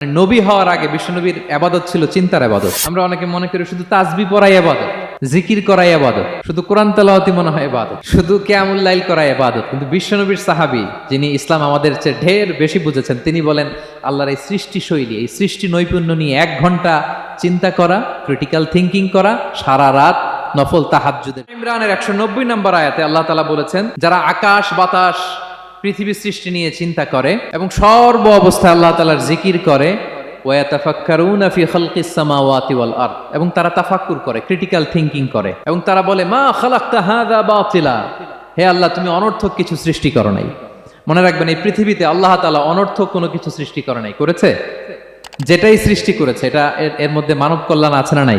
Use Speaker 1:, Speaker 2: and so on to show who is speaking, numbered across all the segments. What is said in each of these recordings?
Speaker 1: নবী হওয়ার আগে বিশ্বনবীর আবাদত ছিল চিন্তার আবাদত। আমরা অনেকে মনে করি শুধু তাজবি পড়াই আবাদত, জিকির করাই আবাদত, শুধু কোরআন তেলাওয়াতি মনে হয় আবাদত, শুধু কেয়ামুল্লাইল করাই আবাদত। কিন্তু বিশ্বনবীর সাহাবি, যিনি ইসলাম আমাদের চেয়ে ঢের বেশি বুঝেছেন, তিনি বলেন, আল্লাহর এই সৃষ্টি শৈলী এই সৃষ্টি নৈপুণ্য নিয়ে এক ঘণ্টা চিন্তা করা ক্রিটিক্যাল থিঙ্কিং করা, সারা রাত নফল তাহাজ্জুদের ইমরানের একশো নব্বই নম্বর আয়াতে আল্লাহ তালা বলেছেন, যারা আকাশ, বাতাস পৃথিবী সৃষ্টি নিয়ে চিন্তা করে এবং সর্ব অবস্থায় আল্লাহ তালার জিকির করে এবং তারা তাফাক্কুর করে ক্রিটিক্যাল থিংকিং করে এবং তারা বলে, মা খালাকতা হাযা বাতিলা হে আল্লাহ, তুমি অনর্থক কিছু সৃষ্টি করো নাই। মনে রাখবেন, এই পৃথিবীতে আল্লাহ তাআলা অনর্থক কোনো কিছু সৃষ্টি করে নাই। করেছে? যেটাই সৃষ্টি করেছে, এটা এর- এর মধ্যে মানব কল্যাণ আছে না নাই?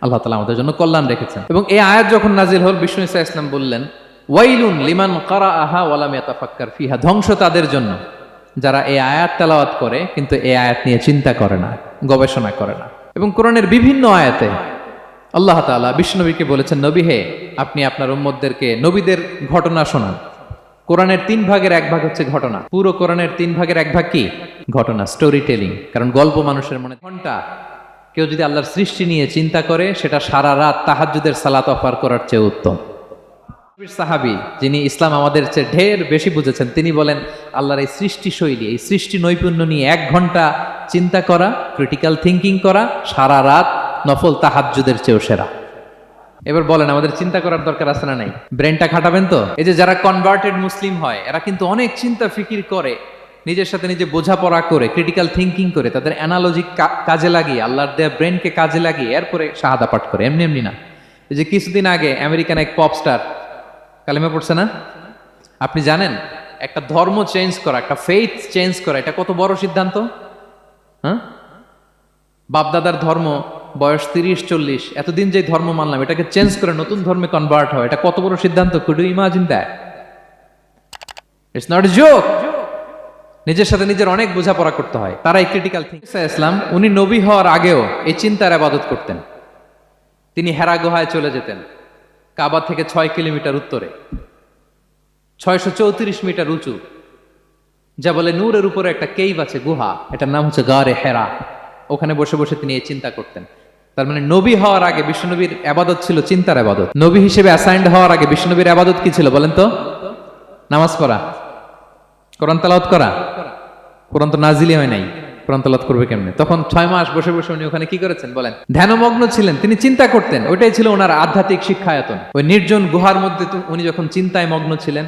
Speaker 1: আল্লাহ তালা আমাদের জন্য কল্যাণ রেখেছেন। এবং এই আয়াত যখন নাজিল হল, বিষ্ণু ইসা ইসলাম বললেন ওয়াইলুন লিমান করা আহা ওয়ালাম ইয়াতাফাক্কার ফিহা, ধ্বংস তাদের জন্য। যারা এই আয়াত তেলাওয়াত করে, কিন্তু এই আয়াত নিয়ে চিন্তা করে না, গবেষণা করে না। এবং কোরআনের বিভিন্ন আয়াতে আল্লাহ তাআলা বিষ্ণুনবীকে বলেছেন, নবী হে, আপনি আপনার উম্মতদেরকে নবীদের ঘটনা শোনান। কোরআনের তিন ভাগের এক ভাগ হচ্ছে ঘটনা। পুরো কোরআনের তিন ভাগের এক ভাগ কি? ঘটনা স্টোরি টেলিং কারণ গল্প মানুষের মনে ঘণ্টা। কেউ যদি আল্লাহর সৃষ্টি নিয়ে চিন্তা করে, সেটা সারা রাত তাহাজ্জুদের সালাত অফার করার চেয়ে উত্তম। সাহাবি, যিনি ইসলাম আমাদের চেয়ে ঢের বেশি বুঝেছেন, তিনি বলেন, আল্লাহর এই সৃষ্টি শৈলী এই সৃষ্টি নৈপুণ্য নিয়ে এক ঘণ্টা চিন্তা করা ক্রিটিক্যাল থিঙ্কিং করা, সারা রাত নফল তাহাজ্জুদের চেয়েও সেরা। এবার বলেন, আমাদের চিন্তা করার দরকার আছে না নাই? ব্রেনটা খাটাবেন তো? এই যে যারা কনভার্টেড মুসলিম হয়, এরা কিন্তু অনেক চিন্তা ফিকির করে, নিজের সাথে নিজে বোঝাপড়া করে ক্রিটিক্যাল থিঙ্কিং করে, তাদের অ্যানালজি কাজে লাগিয়ে, আল্লাহর দেয়া ব্রেনকে কাজে লাগিয়ে, এরপরে শাহাদা পাঠ করে, এমনি এমনি না। এই যে কিছুদিন আগে আমেরিকান এক পপ স্টার কালিমা পড়ছে না? আপনি জানেন, একটা ধর্ম চেঞ্জ করা, একটা ফেইথ চেঞ্জ করা, এটা কত বড় সিদ্ধান্ত? হ্যাঁ? বাপদাদার ধর্ম বয়স তিরিশ, চল্লিশ, এতদিন যে ধর্ম মানলাম, এটাকে চেঞ্জ করে নতুন ধর্মে কনভার্ট হয় এটা কত বড় সিদ্ধান্ত? Could imagine that it's not joke নিজের সাথে নিজের অনেক বোঝাপড়া করতে হয়। তারা এই ক্রিটিক্যাল থিং ইসলাম, উনি নবী হওয়ার আগেও এই চিন্তার আবাদত করতেন। তিনি হেরা গুহায় চলে যেতেন। কাবা থেকে ছয় কিলোমিটার উত্তরে। ছয়শো চৌত্রিশ মিটার উঁচু। যা বলে নূরের উপরে একটা কেইভ আছে, গুহা। এটার নাম হচ্ছে গারে হেরা। ওখানে বসে বসে তিনি এই চিন্তা করতেন। তার মানে নবী হওয়ার আগে বিশ্বনবীর আবাদত ছিল চিন্তার আবাদত। নবী হিসেবে অ্যাসাইন্ড হওয়ার আগে বিশ্বনবীর আবাদত কি ছিল বলেন তো? নামাজ পড়া। কোরআন তালাওয়াত করা। কোরআন তো নাজিলি হয় নাই। কোরআন তালাওয়াত করবে কেমনে? তখন ছয় মাস বসে বসে উনি ওখানে কি করেছেন? বলেন, ধ্যানমগ্ন ছিলেন, তিনি চিন্তা করতেন, ওইটাই ছিল ওনার আধ্যাত্মিক শিক্ষায়তন। ওই নির্জন গুহার মধ্যে উনি যখন চিন্তায় মগ্ন ছিলেন,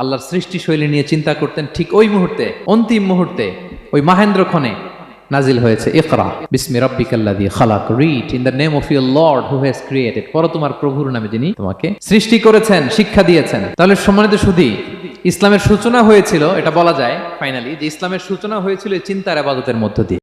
Speaker 1: আল্লাহর সৃষ্টি শৈলী নিয়ে চিন্তা করতেন, ঠিক ওই মুহূর্তে, অন্তিম মুহূর্তে, ওই মাহেন্দ্র ক্ষণে নাজিল হয়েছে, ইকরা, বিসমি রাব্বিকাল্লাযী খালাক read in the name of your lord who has created, পর তোমার প্রভুর নামে যিনি তোমাকে সৃষ্টি করেছেন, শিক্ষা দিয়েছেন। তাহলে সম্মানিত সুধী ইসলামের সূচনা হয়েছিল, এটা বলা যায় ফাইনালি যে ইসলামের সূচনা হয়েছিল চিন্তার আবাদতের মধ্য দিয়ে।